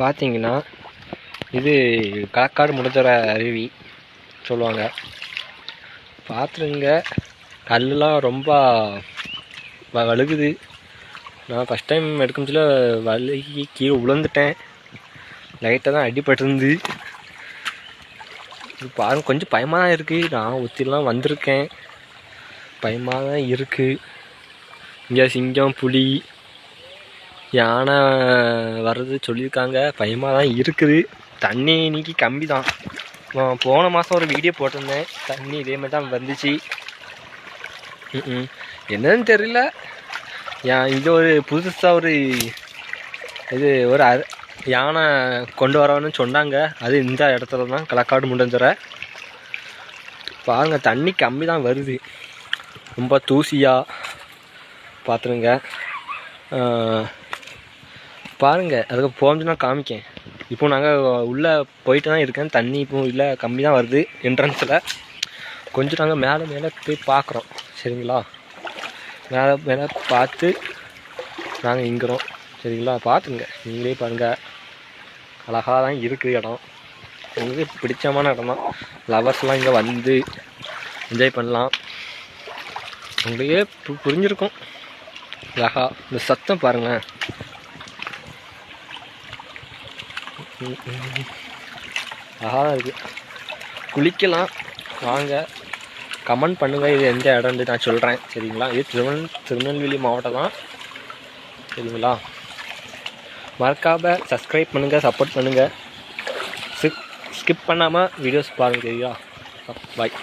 பார்த்தீங்கன்னா இது களக்காடு முடிஞ்சற அருவி சொல்லுவாங்க. பார்த்துருங்க கல்லுலாம் ரொம்ப வ வழுகுது. நான் ஃபஸ்ட் டைம் எடுக்கமுச்சில வழுகி கீழே விழுந்துட்டேன் லைட்டாக தான் அடிபட்டிருந்து இது பாருங்க கொஞ்சம் பயமாக தான் இருக்குது நான் ஒத்திலாம் வந்திருக்கேன். பயமாக தான் இருக்குது இங்கே சிங்கம் புலி யானை வர்றது சொல்லியிருக்காங்க. பயமாக தான் இருக்குது. தண்ணி இன்னைக்கு கம்மி தான். போன மாதம் ஒரு வீடியோ போட்டிருந்தேன். தண்ணி இதே மாதிரி தான் வந்துச்சு. என்னன்னு தெரியல. ஏன் இது ஒரு புதுசாக ஒரு இது ஒரு அ யானை கொண்டு வரணும்னு சொன்னாங்க. அது இந்த இடத்துல தான் களக்காடு முண்டஞ்சரை பாருங்கள் தண்ணி கம்மி தான் வருது. ரொம்ப தூசியாக பார்த்துருங்க பாருங்கள் அதுக்கு போகும்போது காமிக்கேன். இப்போ நாங்கள் உள்ளே போயிட்டு தான் இருக்கேன். தண்ணி இப்போ இல்லை கம்மி தான் வருது என்ட்ரன்ஸில் கொஞ்சம் நாங்கள் மேலே மேலே போய் பார்க்குறோம் சரிங்களா? மேலே மேலே பார்த்து நாங்கள் இங்கிறோம். சரிங்களா? பார்த்துங்க. நீங்களே பாருங்கள் அழகாக தான் இருக்குது இடம். உங்களுக்கு பிடிச்சமான இடம் தான் லவர்ஸ்லாம் இங்கே வந்து என்ஜாய் பண்ணலாம். உங்களையே பு- புரிஞ்சிருக்கும். அழகா. இந்த சத்தம் பாருங்கள் அழகாக இருக்குது குளிக்கலாம். வாங்க. கமெண்ட் பண்ணுங்கள் இது எந்த இடம்னு நான் சொல்கிறேன் சரிங்களா? இது திருவன் திருநெல்வேலி மாவட்டம் தான் சரிங்களா? மறக்காம சப்ஸ்கிரைப் பண்ணுங்கள் சப்போர்ட் பண்ணுங்கள் ஸ்கிப் பண்ணாமல் வீடியோஸ் பாருங்கள் சரியா? பாய்